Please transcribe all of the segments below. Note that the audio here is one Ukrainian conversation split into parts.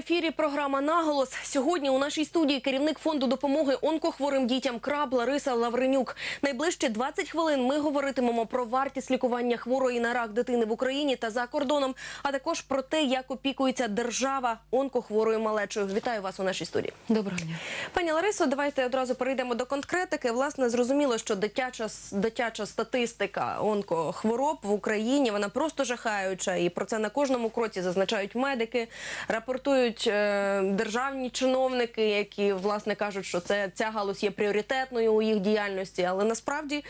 ефірі програма Наголос. Сьогодні у нашій студії керівник фонду допомоги онкохворим дітям Краб Лариса Лавренюк. Найближчі 20 хвилин ми говоритимемо про вартість лікування хворої на рак дитини в Україні та за кордоном, а також про те, як опікується держава онкохворою малечою. Вітаю вас у нашій студії. Доброго дня. Пані Ларисо, давайте одразу перейдемо до конкретики. Власне, зрозуміло, що дитяча, дитяча статистика онкохвороб в Україні вона просто жахаюча, і про це на кожному кроці зазначають медики, рапортують е, державні чиновники, які власне кажуть, що це ця галузь є пріоритетною у їх діяльності. Але насправді,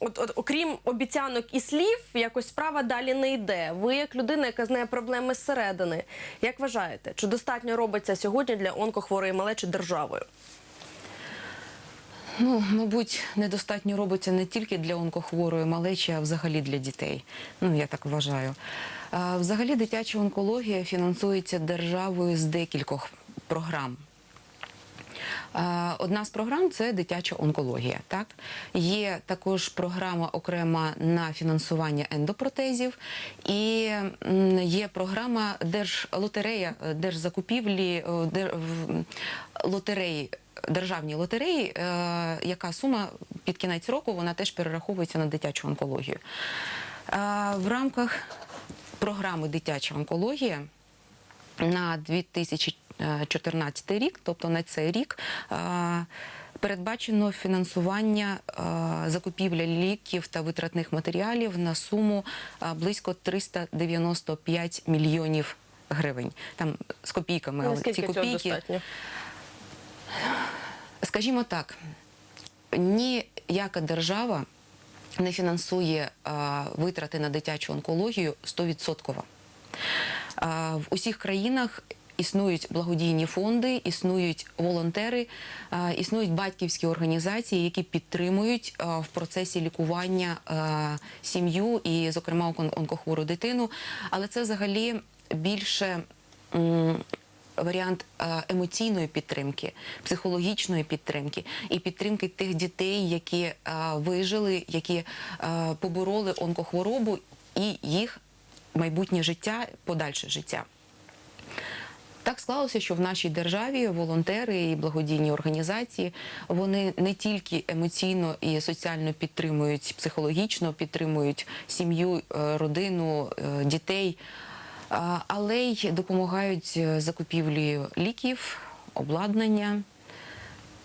от, от, окрім обіцянок і слів, якось справа далі не йде. Ви, як людина, яка знає проблеми зсередини, як вважаєте, чи достатньо робиться сьогодні для онкохворої малечі державою? Ну, мабуть, недостатньо робиться не тільки для онкохворої малечі, а взагалі для дітей. Ну, я так вважаю. Взагалі, дитяча онкологія фінансується державою з декількох програм. Одна з програм це дитяча онкологія. Так є також програма окрема на фінансування ендопротезів, і є програма Держлотерея, е, держзакупівлі е, лотереї. Державні лотереї, е, яка сума під кінець року вона теж перераховується на дитячу онкологію. Е, в рамках програми Дитяча онкологія на 2014 рік, тобто на цей рік, е, передбачено фінансування е, закупівля ліків та витратних матеріалів на суму е, близько 395 мільйонів гривень. Там з копійками, але ці Наскільки цього копійки. достатньо? Скажімо так, ніяка держава не фінансує витрати на дитячу онкологію 100%. В усіх країнах існують благодійні фонди, існують волонтери, існують батьківські організації, які підтримують в процесі лікування сім'ю і, зокрема, онкохвору дитину. Але це взагалі більше. Варіант е, емоційної підтримки, психологічної підтримки і підтримки тих дітей, які е, вижили, які е, побороли онкохворобу і їх майбутнє життя, подальше життя. Так склалося, що в нашій державі волонтери і благодійні організації вони не тільки емоційно і соціально підтримують, психологічно підтримують сім'ю, родину, дітей, але й допомагають е, закупівлею ліків, обладнання,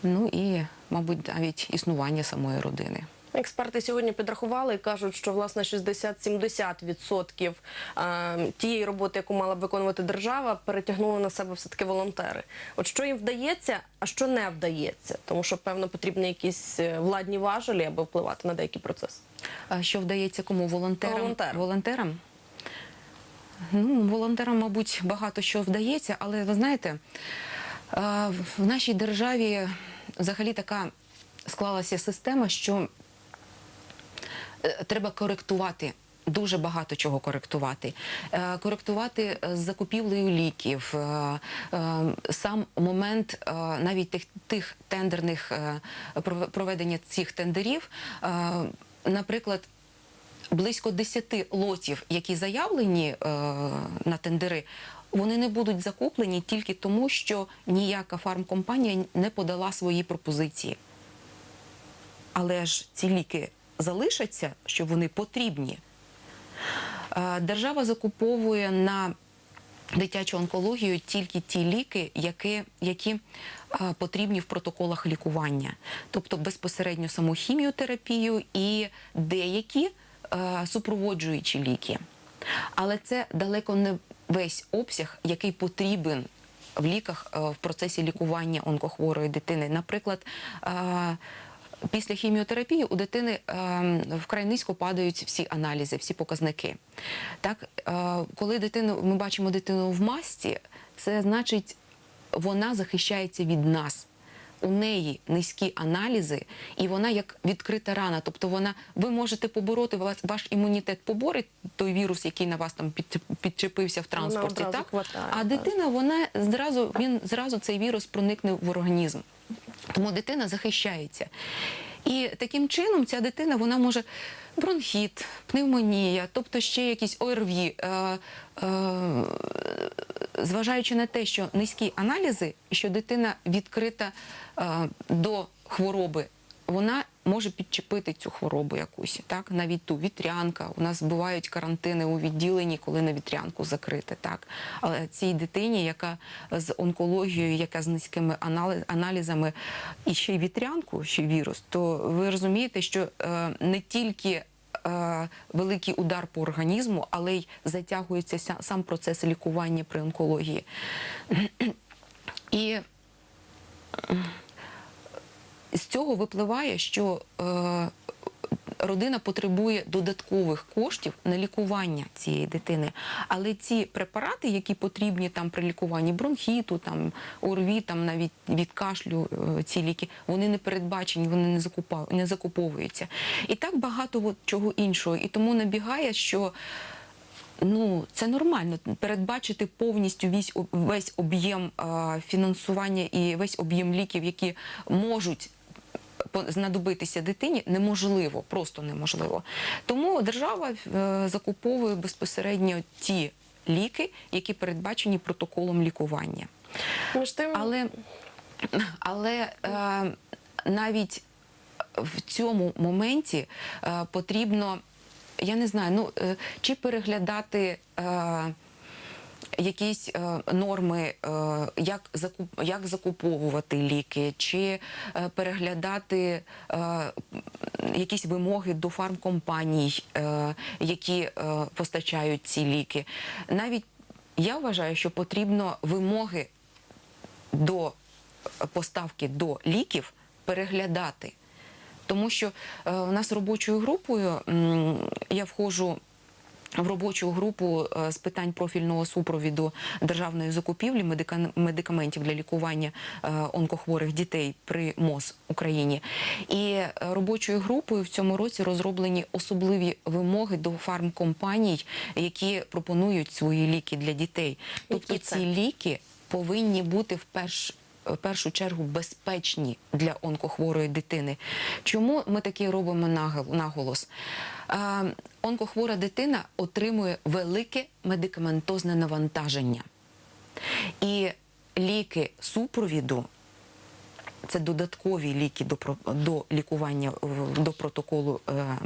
ну і, мабуть, навіть існування самої родини. Експерти сьогодні підрахували і кажуть, що власне 60-70% е, тієї роботи, яку мала б виконувати держава, перетягнули на себе все таки волонтери. От що їм вдається, а що не вдається, тому що певно потрібні якісь е, владні важелі, аби впливати на деякі процеси. А що вдається кому волонтерам? Волонтерам. Волонтерам? Ну, волонтерам, мабуть, багато що вдається, але ви знаєте, е, в нашій державі взагалі така склалася система, що е, треба коректувати. Дуже багато чого коректувати. Е, Коректувати з закупівлею ліків, сам момент навіть тих, тих тендерних проведення цих тендерів. Наприклад, близько 10 лотів, які заявлені е, на тендери, вони не будуть закуплені тільки тому, що ніяка фармкомпанія не подала свої пропозиції. Але ж ці ліки залишаться, що вони потрібні. Е, Держава закуповує на дитячу онкологію тільки ті ліки, які, які е, потрібні в протоколах лікування, тобто безпосередньо саму хіміотерапію і деякі супроводжуючі ліки. Але це далеко не весь обсяг, який потрібен в ліках е, в процесі лікування онкохворої дитини. Наприклад, е, Після хіміотерапії у дитини е, вкрай низько падають всі аналізи, всі показники. Так, е, коли дитину, ми бачимо дитину в масці, це значить, вона захищається від нас. У неї низькі аналізи, і вона як відкрита рана. Тобто вона, ви можете побороти ваш, ваш імунітет поборить той вірус, який на вас там підчепився в транспорті. Так? хватає, а дитина, вона зразу він зразу цей вірус проникне в організм. Тому дитина захищається. І таким чином ця дитина вона може бронхіт, пневмонія, тобто ще якісь ОРВІ, е, е, зважаючи на те, що низькі аналізи, що дитина відкрита е, до хвороби, вона може підчепити цю хворобу якусь, так навіть ту вітрянка. У нас бувають карантини у відділенні, коли на вітрянку закрити, так. Але цій дитині, яка з онкологією, яка з низькими аналізами, і ще й вітрянку, ще й вірус, то ви розумієте, що е, не тільки великий удар по організму, але й затягується сам процес лікування при онкології. І з цього випливає, що е, родина потребує додаткових коштів на лікування цієї дитини. Але ці препарати, які потрібні там при лікуванні бронхіту, там ОРВІ, там навіть від кашлю, е, ці ліки, вони не передбачені, вони не закупа- не закуповуються. І так багато от чого іншого. І тому набігає, що. Ну, це нормально передбачити повністю весь, об'єм фінансування і весь об'єм ліків, які можуть знадобитися дитині, неможливо, просто неможливо. Тому держава е, закуповує безпосередньо ті ліки, які передбачені протоколом лікування. Але, але е, навіть в цьому моменті е, потрібно, я не знаю, ну е, чи переглядати. Е, Якісь е, норми, е, як закуп, як закуповувати ліки, чи е, переглядати якісь вимоги до фармкомпаній, які постачають ці ліки. Навіть я вважаю, що потрібно вимоги до поставки до ліків переглядати. Тому що е, у нас робочою групою я входжу в робочу групу е, з питань профільного супровіду державної закупівлі медика- медикаментів для лікування е, онкохворих дітей при МОЗ Україні. І е, робочою групою в цьому році розроблені особливі вимоги до фармкомпаній, які пропонують свої ліки для дітей. Тобто ці ліки повинні бути в перш в першу чергу безпечні для онкохворої дитини. Чому ми такі робимо наголос? Е, онкохвора дитина отримує велике медикаментозне навантаження. І ліки супровіду це додаткові ліки до, до лікування до протоколу е,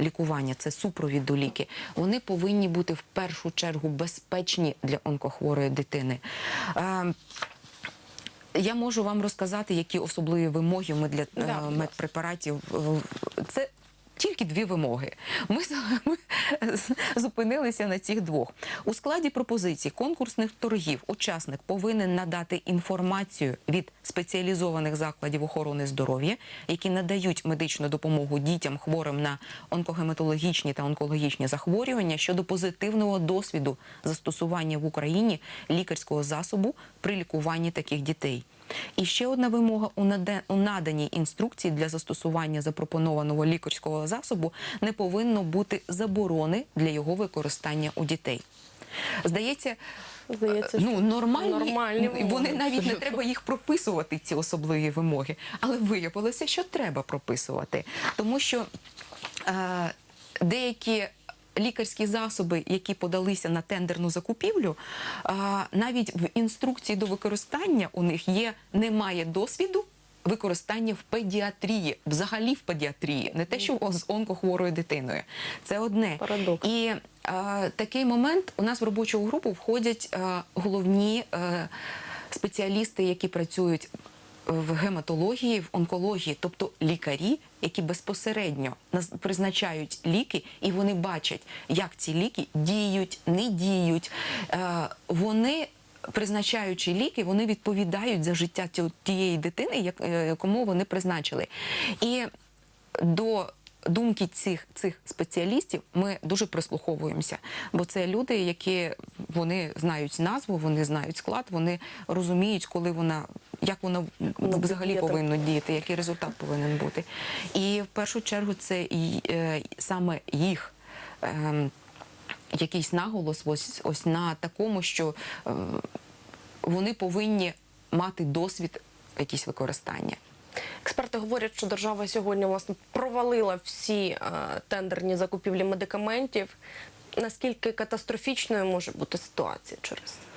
лікування. Це супровіду ліки. Вони повинні бути в першу чергу безпечні для онкохворої дитини. Е, я можу вам розказати, які особливі вимоги ми для Да, медпрепаратів. е, Це тільки дві вимоги. Ми, ми зупинилися на цих двох. У складі пропозицій конкурсних торгів учасник повинен надати інформацію від спеціалізованих закладів охорони здоров'я, які надають медичну допомогу дітям хворим на онкогематологічні та онкологічні захворювання щодо позитивного досвіду застосування в Україні лікарського засобу при лікуванні таких дітей. І ще одна вимога у наданій інструкції для застосування запропонованого лікарського засобу не повинно бути заборони для його використання у дітей. Здається, Здається, ну нормальні, нормальні і вони навіть не треба їх прописувати, ці особливі вимоги. Але виявилося, що треба прописувати, тому що е, деякі. Лікарські засоби, які подалися на тендерну закупівлю, навіть в інструкції до використання у них є немає досвіду використання в педіатрії, взагалі в педіатрії, не те, що з онкохворою дитиною. Це одне. Парадокс. І е, такий момент у нас в робочу групу входять е, головні е, спеціалісти, які працюють в гематології, в онкології, тобто лікарі, які безпосередньо призначають ліки, і вони бачать, як ці ліки діють, не діють. Е, вони. Призначаючи ліки, вони відповідають за життя тієї дитини, е, кому вони призначили. І до думки цих, цих спеціалістів ми дуже прислуховуємося, бо це люди, які вони знають назву, вони знають склад, вони розуміють, коли вона. Як воно взагалі повинно діяти, який результат повинен бути. І в першу чергу це і, е, саме їх ем, якийсь наголос ось, ось на такому, що е, вони повинні мати досвід якісь використання. Експерти говорять, що держава сьогодні власне провалила всі е, тендерні закупівлі медикаментів. Наскільки катастрофічною може бути ситуація через це?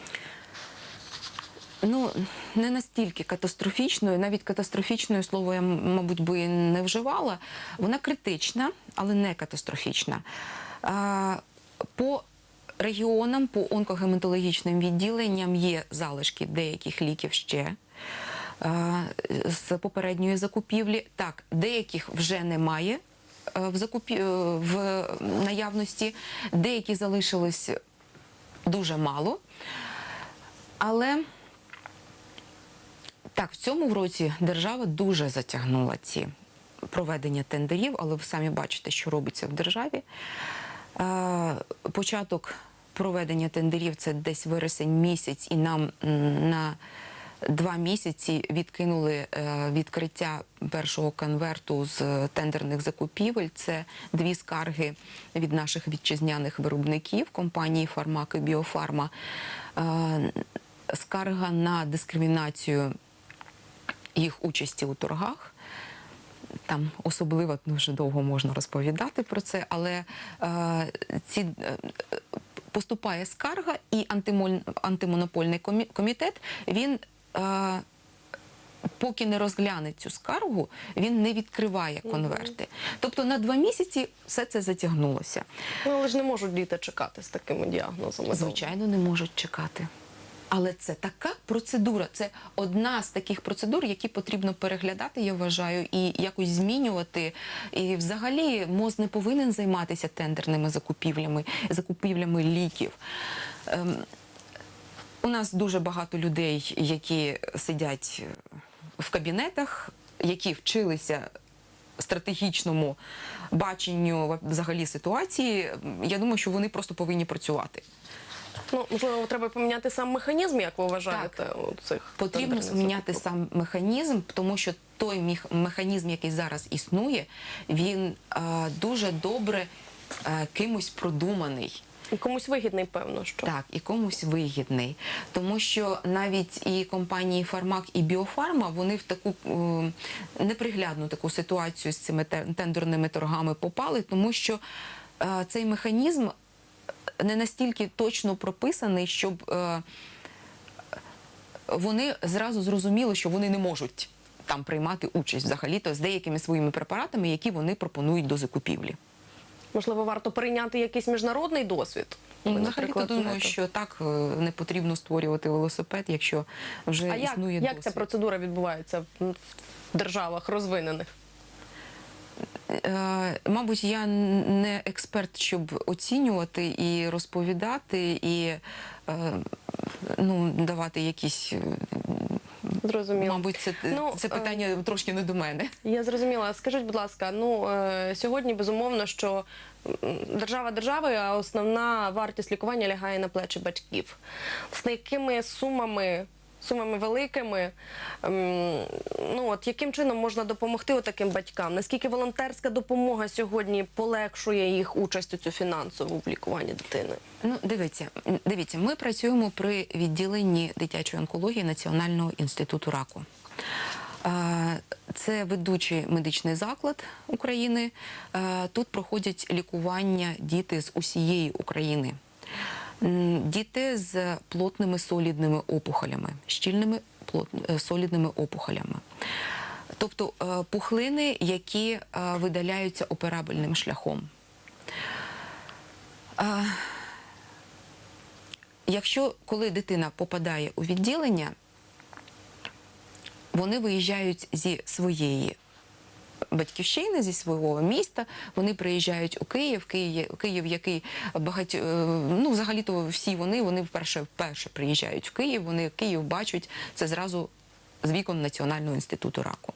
Ну, не настільки катастрофічною, навіть катастрофічною слово я, мабуть, би не вживала. Вона критична, але не катастрофічна. По регіонам, по онкогематологічним відділенням є залишки деяких ліків ще. З попередньої закупівлі так, деяких вже немає в закупі... е, в наявності, деякі залишились дуже мало. Але так, в цьому році держава дуже затягнула ці проведення тендерів, але ви самі бачите, що робиться в державі. Е, Початок проведення тендерів це десь вересень місяць, і нам на два місяці відкинули е, відкриття першого конверту з тендерних закупівель. Це дві скарги від наших вітчизняних виробників компанії Фармак і Біофарма. Е, Скарга на дискримінацію їх участі у торгах. Там особливо дуже довго можна розповідати про це, але е, ці, е, поступає скарга, і антимоль, антимонопольний комі- комітет він. Е, Поки не розгляне цю скаргу, він не відкриває конверти. Тобто на два місяці все це затягнулося. Ну, але ж не можуть діти чекати з такими діагнозами. Звичайно, не можуть чекати. Але це така процедура, це одна з таких процедур, які потрібно переглядати, я вважаю, і якось змінювати. І взагалі МОЗ не повинен займатися тендерними закупівлями, закупівлями ліків. Ем, у нас дуже багато людей, які сидять в кабінетах, які вчилися стратегічному баченню взагалі ситуації. Я думаю, що вони просто повинні працювати. Ну, можливо, треба поміняти сам механізм, як ви вважаєте, у цих Потрібно тендерних сам механізм, тому що той механізм, який зараз існує, він е, дуже добре е, кимось продуманий. І Комусь вигідний, певно, що. Так, і комусь вигідний. Тому що навіть і компанії Фармак і Біофарма вони в таку е, неприглядну таку ситуацію з цими те- тендерними торгами попали, тому що е, цей механізм не настільки точно прописаний, щоб е, вони зразу зрозуміли, що вони не можуть там приймати участь взагалі-то з деякими своїми препаратами, які вони пропонують до закупівлі. Можливо, варто прийняти якийсь міжнародний досвід. Ну, наприклад, думаю, що так е, не потрібно створювати велосипед, якщо вже А як, існує як досвід. ця процедура відбувається в державах розвинених? Е, Мабуть, я не експерт, щоб оцінювати і розповідати, і е, ну, давати якісь. е, Зрозуміло. Мабуть, це, Ну, це е, питання трошки не до мене. Я зрозуміла. Скажіть, будь ласка, ну е, сьогодні безумовно, що держава державою, а основна вартість лікування лягає на плечі батьків. З якими сумами, сумами великими, ем, ну от яким чином можна допомогти таким батькам? Наскільки волонтерська допомога сьогодні полегшує їх участь у цю фінансову в лікуванні дитини? Ну, дивіться, дивіться, ми працюємо при відділенні дитячої онкології Національного інституту раку. Е, Це ведучий медичний заклад України. Е, Тут проходять лікування діти з усієї України. Діти з плотними солідними опухолями, щільними плот- е, солідними опухолями. Тобто е, пухлини, які е, видаляються операбельним шляхом. Якщо коли дитина попадає у відділення, вони виїжджають зі своєї батьківщини, зі свого міста. Вони приїжджають у Київ, Київ, Київ який багать, е, ну взагалі-то всі вони, вони вперше вперше приїжджають в Київ. Вони Київ бачать це зразу з вікон Національного інституту раку.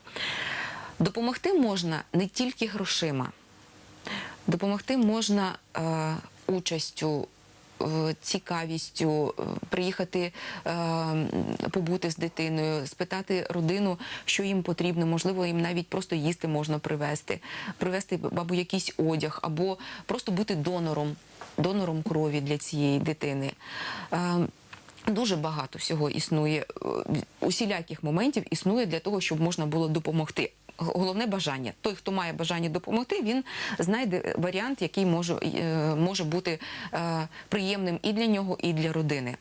Допомогти можна не тільки грошима, допомогти можна е, участю. Е, Цікавістю е, приїхати е, побути з дитиною, спитати родину, що їм потрібно. Можливо, їм навіть просто їсти можна привезти, привезти або якийсь одяг, або просто бути донором, донором крові для цієї дитини. Дуже багато всього існує, усіляких моментів існує для того, щоб можна було допомогти. Головне бажання. Той, хто має бажання допомогти, він знайде варіант, який може, е, може бути е, приємним і для нього, і для родини.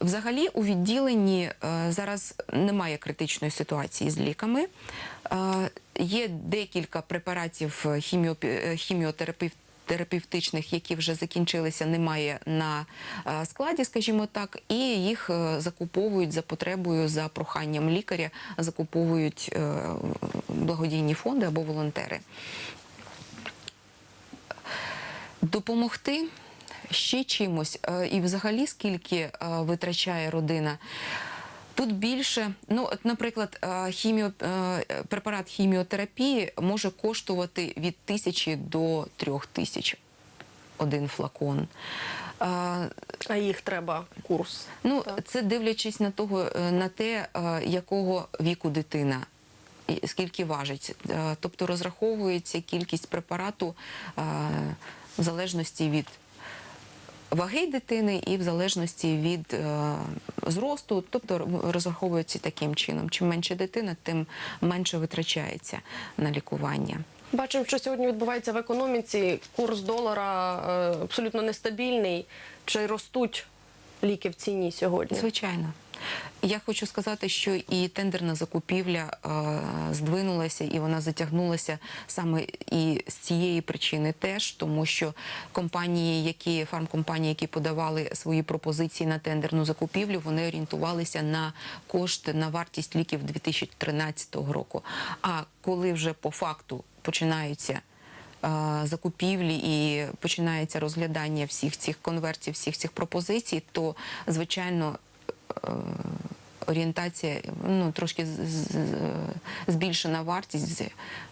Взагалі у відділенні е, зараз немає критичної ситуації з ліками. Є декілька препаратів хіміотерапевтичних терапевтичних, які вже закінчилися, немає на е, складі, скажімо так, і їх е, закуповують за потребою, за проханням лікаря, закуповують е, благодійні фонди або волонтери. Допомогти ще чимось, і взагалі скільки витрачає родина. Тут більше, ну от, наприклад, е, хіміо, е, препарат хіміотерапії може коштувати від тисячі до трьох тисяч один флакон. Е, А їх треба курс. Ну, Так. це дивлячись на того, на те, якого віку дитина. Скільки важить, тобто розраховується кількість препарату в залежності від ваги дитини і в залежності від е, зросту, тобто розраховується таким чином. Чим менше дитина, тим менше витрачається на лікування. Бачимо, що сьогодні відбувається в економіці. Курс долара е, абсолютно нестабільний. Чи ростуть ліки в ціні сьогодні? Звичайно. Я хочу сказати, що і тендерна закупівля е, здвинулася, і вона затягнулася саме і з цієї причини теж, тому що компанії, які фармкомпанії, які подавали свої пропозиції на тендерну закупівлю, вони орієнтувалися на кошти на вартість ліків 2013 року. А коли вже по факту починаються закупівлі і починається розглядання всіх цих конвертів, всіх цих пропозицій, то звичайно. Е, Орієнтація ну трошки з- збільшена вартість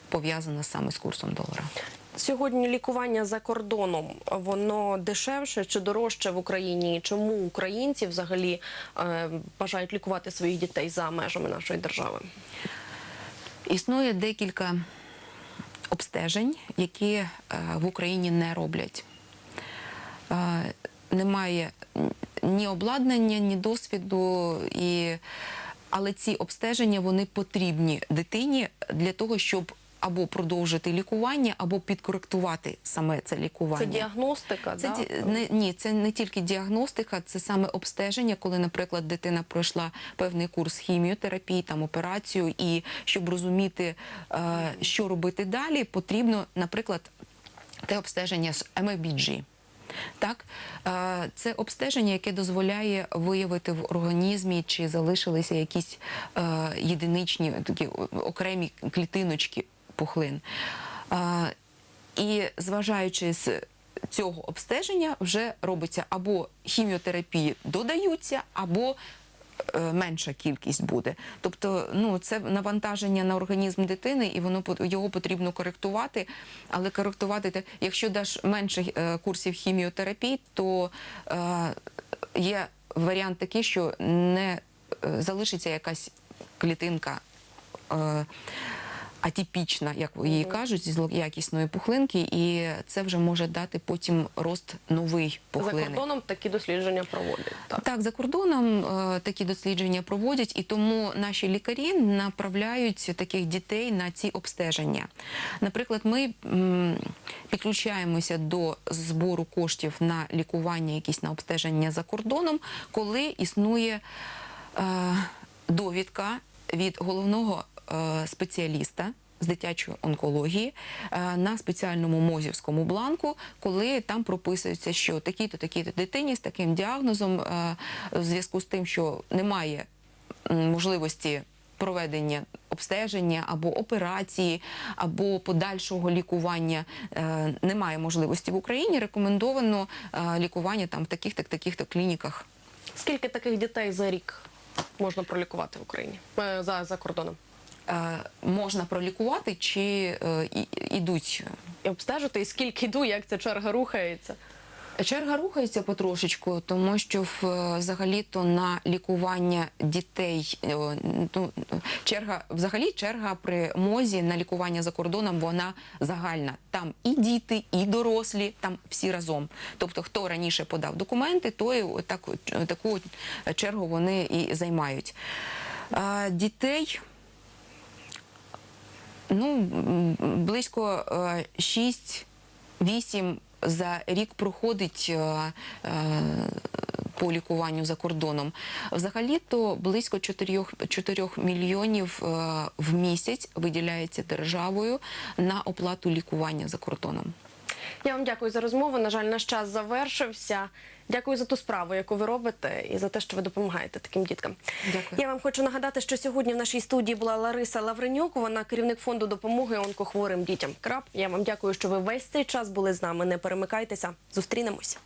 пов'язана саме з курсом долара. Сьогодні лікування за кордоном воно дешевше чи дорожче в Україні? Чому українці взагалі е, бажають лікувати своїх дітей за межами нашої держави? Існує декілька обстежень, які е, в Україні не роблять. Е, Немає ні обладнання, ні досвіду, і... але ці обстеження вони потрібні дитині для того, щоб або продовжити лікування, або підкоректувати саме це лікування. Це діагностика, Це да? не ні, це не тільки діагностика, це саме обстеження, коли, наприклад, дитина пройшла певний курс хіміотерапії, там операцію, і щоб розуміти, е, що робити далі, потрібно, наприклад, те обстеження з МЕБіджі. Так, Е, це обстеження, яке дозволяє виявити в організмі, чи залишилися якісь е, єдиничні такі окремі клітиночки пухлин. Е, І зважаючи з цього обстеження, вже робиться або хіміотерапії додаються, або менша кількість буде. Тобто, ну це навантаження на організм дитини, і воно його потрібно коректувати. Але коректувати якщо даш менше е, курсів хіміотерапії, то е, є варіант такий, що не е, залишиться якась клітинка. Е, Атипічна, як її кажуть, зі злоякісної пухлинки, і це вже може дати потім рост новий За кордоном такі дослідження проводять. Так. Так, за кордоном е, такі дослідження проводять, і тому наші лікарі направляють таких дітей на ці обстеження. Наприклад, ми м, підключаємося до збору коштів на лікування, якісь на обстеження за кордоном, коли існує е, довідка від головного спеціаліста. З дитячої онкології е, на спеціальному мозівському бланку, коли там прописується, що такій-то такій-то дитині з таким діагнозом, е, в зв'язку з тим, що немає можливості проведення обстеження або операції, або подальшого лікування, е, немає можливості в Україні. Рекомендовано е, лікування там в таких-то таких-то клініках. Скільки таких дітей за рік можна пролікувати в Україні Е, за, за кордоном? Е, Можна пролікувати чи е, і- обстежити, і скільки йду, як ця черга рухається. Черга рухається потрошечку, тому що взагалі-то на лікування дітей е, ну, черга, взагалі черга при мозі на лікування за кордоном вона загальна. Там і діти, і дорослі, там всі разом. Тобто, хто раніше подав документи, той так, таку чергу вони і займають. А, Дітей ну, близько 6-8 за рік проходить е, е, по лікуванню за кордоном. Взагалі то близько 4, 4 мільйонів е, в місяць виділяється державою на оплату лікування за кордоном. Я вам дякую за розмову. На жаль, наш час завершився. Дякую за ту справу, яку ви робите, і за те, що ви допомагаєте таким діткам. Дякую. Я вам хочу нагадати, що сьогодні в нашій студії була Лариса Лавренюк. Вона керівник фонду допомоги онкохворим дітям. Крап. Я вам дякую, що ви весь цей час були з нами. Не перемикайтеся. Зустрінемось.